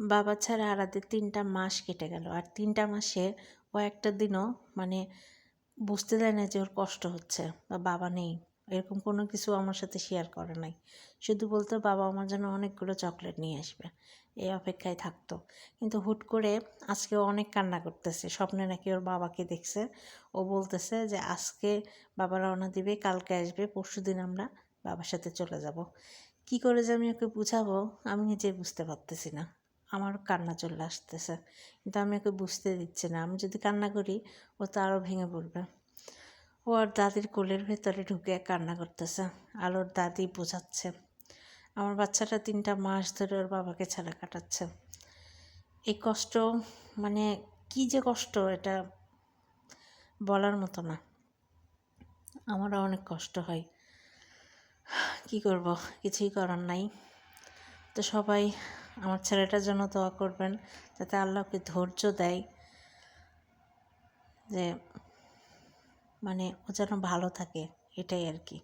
বাবা ছাড়া আরাদের তিনটা মাস কেটে গেল। আর তিনটা মাসে ও একটা দিনও মানে বুঝতে দেয় না যে ওর কষ্ট হচ্ছে বা বাবা নেই। এরকম কোনো কিছু আমার সাথে শেয়ার করে নাই। শুধু বলতো বাবা আমার জন্য অনেকগুলো চকলেট নিয়ে আসবে। এই অপেক্ষায় থাকতো। কিন্তু হুট করে আজকে ও অনেক কান্না করতেছে। স্বপ্নে নাকি ওর বাবাকে দেখছে। ও বলতেছে যে আজকে বাবা রওনা দিবে, কালকে আসবে পরশু দিন আমরা বাবার সাথে চলে যাব। কি করে যে আমি ওকে বুঝাবো, আমি নিজে বুঝতে পারতেছি না। আমার কান্না চলে আসতেছে। কিন্তু আমি ওকে বুঝতে দিচ্ছি না। আমি যদি কান্না করি, ও তো আরও ভেঙে পড়বে। ও আর দাদির কোলের ভেতরে ঢুকে কান্না করতেছে আর ওর দাদি বোঝাচ্ছে। আমার বাচ্চাটা তিনটা মাস ধরে ওর বাবাকে ছাড়া কাটাচ্ছে। এই কষ্ট মানে কি যে কষ্ট এটা বলার মতো না। আমারও অনেক কষ্ট হয়। কি করব? কিছুই করার নাই। তো সবাই আমার ছেলেটার জন্য দোয়া করবেন, যাতে আল্লাহকে ধৈর্য দেয়, যে মানে ও যেন ভালো থাকে, এটাই আর কি।